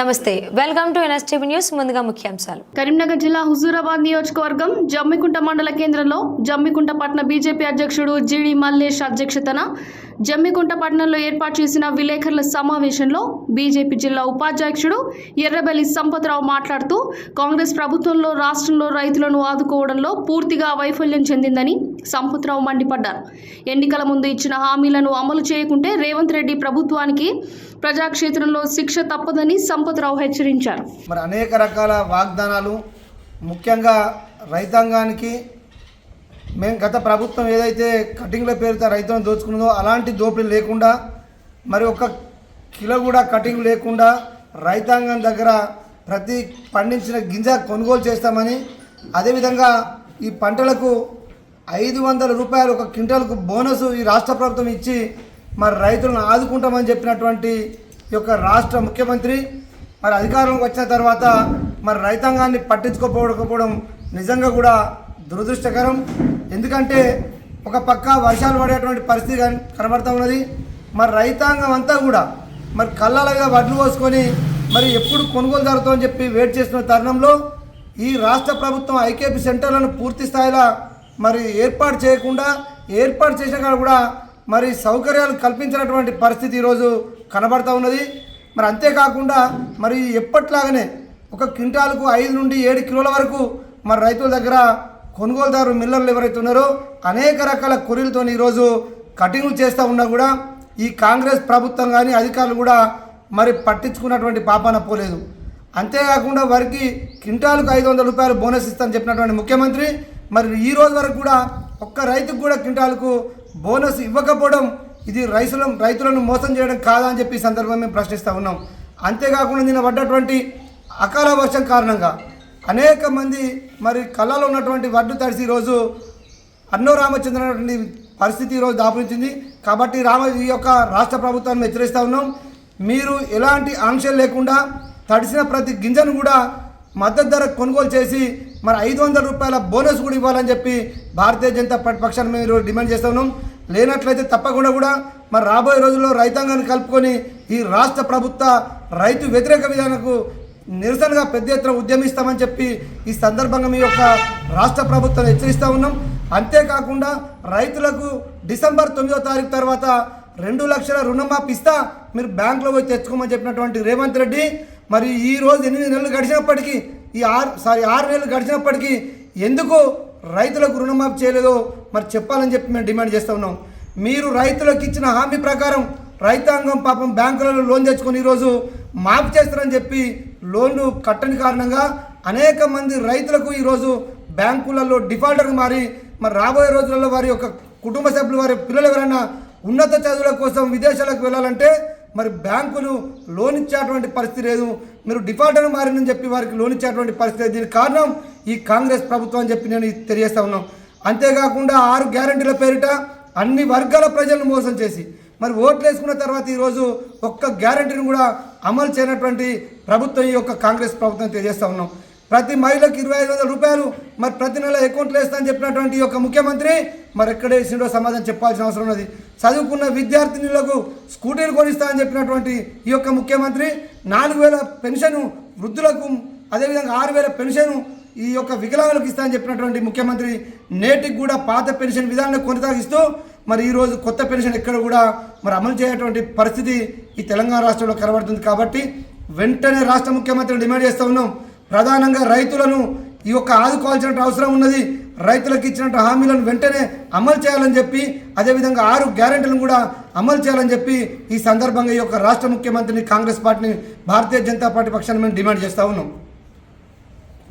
నమస్తే. Welcome to NSTV news ముందుగా ముఖ్యాంశాలు. కరీంనగర్ జిల్లా హుజూరాబాద్ నియోజకవర్గం జమ్మికుంట మండల కేంద్రంలో జమ్మికుంట పట్టణ బీజేపీ అధ్యక్షుడు జిడి మల్లేష్ అధ్యక్షతన జమ్మికుంట పట్టణంలో ఏర్పాటు చేసిన విలేకరుల సమావేశంలో బీజేపీ జిల్లా ఉపాధ్యక్షుడు ఎర్రబెల్లి సంపతరావు మాట్లాడుతూ కాంగ్రెస్ ప్రభుత్వంలో రాష్ట్రంలో రైతులను ఆదుకోవడంలో పూర్తిగా వైఫల్యం చెందిందని సంపతరావు మండిపడ్డారు. ఎన్నికల ముందు ఇచ్చిన హామీలను అమలు చేయకుంటే రేవంత్ రెడ్డి ప్రభుత్వానికి ప్రజాక్షేత్రంలో శిక్ష తప్పదని సంపతరావు హెచ్చరించారు. మరి అనేక రకాల వాగ్దానాలు ముఖ్యంగా రైతాంగానికి మేము గత ప్రభుత్వం ఏదైతే కటింగ్ల పేరుతో రైతులను దోచుకున్నదో అలాంటి దోపిడీ లేకుండా మరి ఒక కిలో కూడా కటింగ్ లేకుండా రైతాంగం దగ్గర ప్రతి పండించిన గింజ కొనుగోలు చేస్తామని అదేవిధంగా ఈ పంటలకు ఐదు వందల రూపాయలు ఒక క్వింటాల్కు బోనస్ ఈ రాష్ట్ర ప్రభుత్వం ఇచ్చి మరి రైతులను ఆదుకుంటామని చెప్పినటువంటి ఈ యొక్క రాష్ట్ర ముఖ్యమంత్రి మరి అధికారంలోకి వచ్చిన తర్వాత మరి రైతాంగాన్ని పట్టించుకోకపోవడం నిజంగా కూడా దురదృష్టకరం. ఎందుకంటే ఒక పక్క వర్షాలు పడేటువంటి పరిస్థితి కనబడుతూ ఉన్నది. మరి రైతాంగం అంతా కూడా మరి కళ్ళలుగా వడ్లు పోసుకొని మరి ఎప్పుడు కొనుగోలు జరుగుతామని చెప్పి వెయిట్ చేస్తున్న తరుణంలో ఈ రాష్ట్ర ప్రభుత్వం ఐకేపీ సెంటర్లను పూర్తి స్థాయిలో మరి ఏర్పాటు చేయకుండా ఏర్పాటు చేసిన కాడ కూడా మరి సౌకర్యాలు కల్పించినటువంటి పరిస్థితి ఈరోజు కనబడుతూ ఉన్నది. మరి అంతేకాకుండా మరి ఎప్పట్లాగానే ఒక క్వింటాల్కు ఐదు నుండి ఏడు కిలోల వరకు మరి రైతుల దగ్గర కొనుగోలుదారు మిల్లర్లు ఎవరైతే ఉన్నారో అనేక రకాల కొరీలతో ఈరోజు కటింగ్లు చేస్తూ ఉన్నా కూడా ఈ కాంగ్రెస్ ప్రభుత్వం కానీ అధికారులు కూడా మరి పట్టించుకున్నటువంటి పాపాన పోలేదు. అంతేకాకుండా వారికి క్వింటాల్కు ఐదు వందల రూపాయలు బోనస్ ఇస్తామని చెప్పినటువంటి ముఖ్యమంత్రి మరి ఈ రోజు వరకు కూడా ఒక్క రైతుకు కూడా క్వింటాలకు బోనస్ ఇవ్వకపోవడం ఇది రైతుల రైతులను మోసం చేయడం కాదా అని చెప్పి ఈ సందర్భంగా మేము ప్రశ్నిస్తూ ఉన్నాం. అంతేకాకుండా నిన్న పడ్డటువంటి అకాల వర్షం కారణంగా అనేక మంది మరి కళ్ళలో ఉన్నటువంటి వడ్డు తడిసి ఈరోజు అన్నో రామచంద్ర పరిస్థితి ఈరోజు దాపురించింది. కాబట్టి రామ ఈ యొక్క రాష్ట్ర ప్రభుత్వాన్ని హెచ్చరిస్తూ ఉన్నాం. మీరు ఎలాంటి ఆంక్షలు లేకుండా తడిసిన ప్రతి గింజను కూడా మద్దతు ధర కొనుగోలు చేసి మరి ఐదు వందల రూపాయల బోనస్ కూడా ఇవ్వాలని చెప్పి భారతీయ జనతా పార్టీ పక్షాన్ని మేము డిమాండ్ చేస్తూ ఉన్నాం. లేనట్లయితే తప్పకుండా కూడా మరి రాబోయే రోజుల్లో రైతాంగాన్ని కలుపుకొని ఈ రాష్ట్ర ప్రభుత్వ రైతు వ్యతిరేక విధానకు నిరసనగా పెద్ద ఎత్తున ఉద్యమిస్తామని చెప్పి ఈ సందర్భంగా మీ యొక్క రాష్ట్ర ప్రభుత్వం హెచ్చరిస్తూ ఉన్నాం. అంతేకాకుండా రైతులకు డిసెంబర్ తొమ్మిదో తారీఖు తర్వాత రెండు లక్షల రుణమాఫీ ఇస్తా మీరు బ్యాంకులో పోయి తెచ్చుకోమని చెప్పినటువంటి రేవంత్ రెడ్డి. మరి ఈ రోజు ఎనిమిది నెలలు గడిచినప్పటికీ ఈ ఆరు సారీ ఆరు నెలలు గడిచినప్పటికీ ఎందుకు రైతులకు రుణమాఫీ చేయలేదో మరి చెప్పాలని చెప్పి మేము డిమాండ్ చేస్తూ ఉన్నాం. మీరు రైతులకు ఇచ్చిన హామీ ప్రకారం రైతాంగం పాపం బ్యాంకులలో లోన్ తెచ్చుకొని ఈరోజు మాఫీ చేస్తారని చెప్పి లోన్లు కట్టని కారణంగా అనేక మంది రైతులకు ఈరోజు బ్యాంకులలో డిఫాల్టర్గా మారి మరి రాబోయే రోజులలో వారి యొక్క కుటుంబ సభ్యులు వారి పిల్లలు ఎవరైనా ఉన్నత చదువుల కోసం విదేశాలకు వెళ్ళాలంటే మరి బ్యాంకులు లోన్ ఇచ్చేటువంటి పరిస్థితి లేదు మీరు డిఫాల్టర్ మారిందని చెప్పి వారికి లోన్ ఇచ్చేటువంటి పరిస్థితి లేదు. దీనికి కారణం ఈ కాంగ్రెస్ ప్రభుత్వం అని చెప్పి నేను తెలియజేస్తా ఉన్నాం అంతేకాకుండా ఆరు గ్యారంటీల పేరిట అన్ని వర్గాల ప్రజలను మోసం చేసి మరి ఓట్లు వేసుకున్న తర్వాత ఈరోజు ఒక్క గ్యారంటీని కూడా అమలు చేయనటువంటి ప్రభుత్వం ఈ యొక్క కాంగ్రెస్ ప్రభుత్వం తెలియజేస్తూ ఉన్నాం. ప్రతి మహిళకు ఇరవై ఐదు వందల రూపాయలు మరి ప్రతి నెల అకౌంట్లో వేస్తానని చెప్పినటువంటి ఈ యొక్క ముఖ్యమంత్రి మరి ఎక్కడ వేసిండో సమాధానం చెప్పాల్సిన అవసరం ఉన్నది. చదువుకున్న విద్యార్థినులకు స్కూటీలు కొనిస్తానని చెప్పినటువంటి ఈ యొక్క ముఖ్యమంత్రి నాలుగు వేల పెన్షన్ వృద్ధులకు అదేవిధంగా ఆరు వేల పెన్షన్ ఈ యొక్క వికలాంగులకు ఇస్తానని చెప్పినటువంటి ముఖ్యమంత్రి నేటికి కూడా పాత పెన్షన్ విధానాన్ని కొనసాగిస్తూ మరి ఈరోజు కొత్త పెన్షన్ ఎక్కడ కూడా మరి అమలు చేయటువంటి పరిస్థితి ఈ తెలంగాణ రాష్ట్రంలో కనబడుతుంది కాబట్టి వెంటనే రాష్ట్ర ముఖ్యమంత్రిని డిమాండ్ చేస్తూ ఉన్నాం. ప్రధానంగా రైతులను ఈ యొక్క ఆదుకోవాల్సిన అవసరం ఉన్నది. రైతులకు ఇచ్చినట్టు హామీలను వెంటనే అమలు చేయాలని చెప్పి అదేవిధంగా ఆరు గ్యారెంటీలను కూడా అమలు చేయాలని చెప్పి ఈ సందర్భంగా ఈ యొక్క రాష్ట్ర ముఖ్యమంత్రిని కాంగ్రెస్ పార్టీని భారతీయ జనతా పార్టీ పక్షాన్ని మేము డిమాండ్ చేస్తూ ఉన్నాం.